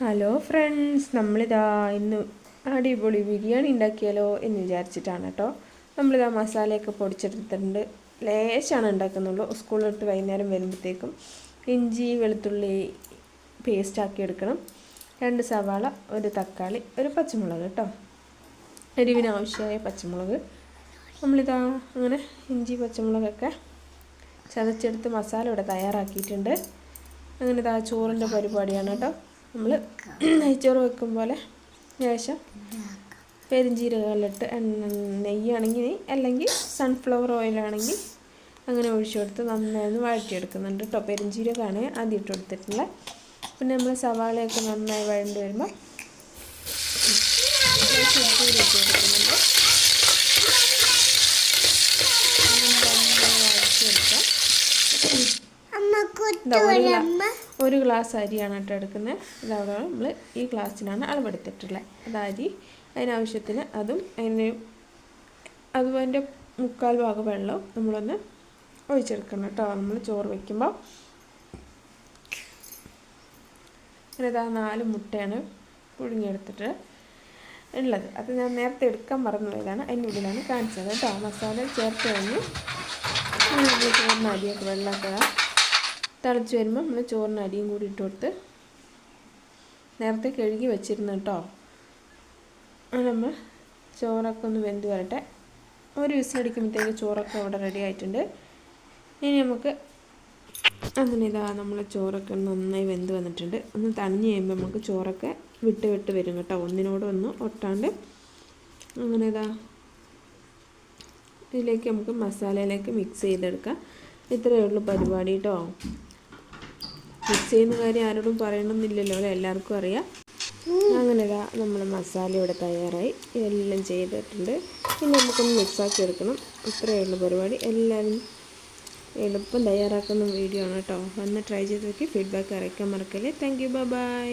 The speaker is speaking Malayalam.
ഹലോ ഫ്രണ്ട്സ് നമ്മളിതാ ഇന്ന് അടിപൊളി ബിരിയാണി ഉണ്ടാക്കിയാലോ എന്ന് വിചാരിച്ചിട്ടാണ് കേട്ടോ. നമ്മളിതാ മസാലയൊക്കെ പൊടിച്ചെടുത്തിട്ടുണ്ട്. ലേശാണ് ഉണ്ടാക്കുന്നുള്ളൂ. സ്കൂളിലിട്ട് വൈകുന്നേരം വരുമ്പോഴത്തേക്കും ഇഞ്ചി വെളുത്തുള്ളി പേസ്റ്റ് ആക്കി എടുക്കണം. രണ്ട് സവാള ഒരു തക്കാളി ഒരു പച്ചമുളക് കേട്ടോ. എരിവിന് ആവശ്യമായ പച്ചമുളക്. നമ്മളിതാ അങ്ങനെ ഇഞ്ചി പച്ചമുളകൊക്കെ ചതച്ചെടുത്ത് മസാല ഇവിടെ തയ്യാറാക്കിയിട്ടുണ്ട്. അങ്ങനെ ഇതാ ചോറിന്റെ പരിപാടിയാണ് കേട്ടോ. നമ്മൾ നെയ്ച്ചോറ് വെക്കും പോലെ ശേഷം പെരിഞ്ചീരകമിട്ട് എണ്ണ നെയ്യാണെങ്കിൽ നെയ്യ് അല്ലെങ്കിൽ സൺഫ്ലവർ ഓയിലാണെങ്കിൽ അങ്ങനെ ഒഴിച്ചു കൊടുത്ത് നന്നായി വഴറ്റിയെടുക്കുന്നുണ്ട് കേട്ടോ പെരിഞ്ചീരകമാണ് ആദ്യം ഇട്ട് കൊടുത്തിട്ടുള്ളത് പിന്നെ നമ്മൾ സവാളയൊക്കെ നന്നായി വഴണ്ടി വരുമ്പോൾ ഇട്ട് കൊടുക്കുന്നുണ്ട് ഒരു ഗ്ലാസ് അരിയാണ് കേട്ടോ എടുക്കുന്നത്. ഇതവിടെ നമ്മൾ ഈ ഗ്ലാസ്സിനാണ് അളവെടുത്തിട്ടുള്ളത്. അത് അരി അതിനാവശ്യത്തിന് അതും അതിന് അതും അതിന്റെ മുക്കാൽ ഭാഗം വെള്ളവും നമ്മളൊന്ന് ഒഴിച്ചെടുക്കണം കേട്ടോ. നമ്മൾ ചോറ് വയ്ക്കുമ്പോൾ അങ്ങനെ നാല് മുട്ടയാണ് പുഴുങ്ങിയെടുത്തിട്ട് ഉള്ളത്. അത് ഞാൻ നേരത്തെ എടുക്കാൻ മറന്നു പോയതാണ് അതിന്റെ ഉള്ളിലാണ് കാണിച്ചത് കേട്ടോ. മസാല ചേർത്ത് കഴിഞ്ഞ് അരിയൊക്കെ വെള്ളമൊക്കെ തിളച്ച് വരുമ്പോൾ നമ്മൾ ചോറിന് അരിയും കൂടി ഇട്ട് കൊടുത്ത് നേരത്തെ കഴുകി വെച്ചിരുന്നു കേട്ടോ. നമ്മൾ ചോറൊക്കെ ഒന്ന് വെന്ത് വരട്ടെ. ഒരു വിസിലടിക്കുമ്പോഴത്തേക്ക് ചോറൊക്കെ അവിടെ റെഡി ആയിട്ടുണ്ട്. ഇനി നമുക്ക് അങ്ങനെ ഇതാ നമ്മൾ ചോറൊക്കെ നന്നായി വെന്ത് വന്നിട്ടുണ്ട്. ഒന്ന് തണിഞ്ഞ് കഴിയുമ്പോൾ നമുക്ക് ചോറൊക്കെ വിട്ട് വിട്ട് വരും കേട്ടോ. ഒന്നിനോട് ഒന്ന് ഒട്ടാണ്ട് അങ്ങനെ ഇതാ ഇതിലേക്ക് നമുക്ക് മസാലയിലേക്ക് മിക്സ് ചെയ്തെടുക്കാം. ഇത്രയേ ഉള്ളൂ പരിപാടി കേട്ടോ. മിക്സ് ചെയ്യുന്ന കാര്യം ആരോടും പറയണമെന്നില്ലല്ലോ അല്ലേ? എല്ലാവർക്കും അറിയാം. അങ്ങനെ ഇതാ നമ്മൾ മസാല ഇവിടെ തയ്യാറായി. ഇതെല്ലാം ചെയ്തിട്ടുണ്ട്. ഇനി നമുക്കൊന്ന് മിക്സാക്കി എടുക്കണം. ഇത്രയേ ഉള്ളൂ പരിപാടി. എല്ലാവരും എളുപ്പം തയ്യാറാക്കുന്ന വീഡിയോ ആണ് കേട്ടോ. വന്ന് ട്രൈ ചെയ്ത് നോക്കി. ഫീഡ്ബാക്ക് അറിയിക്കാൻ മറക്കല്ലേ. Thank you by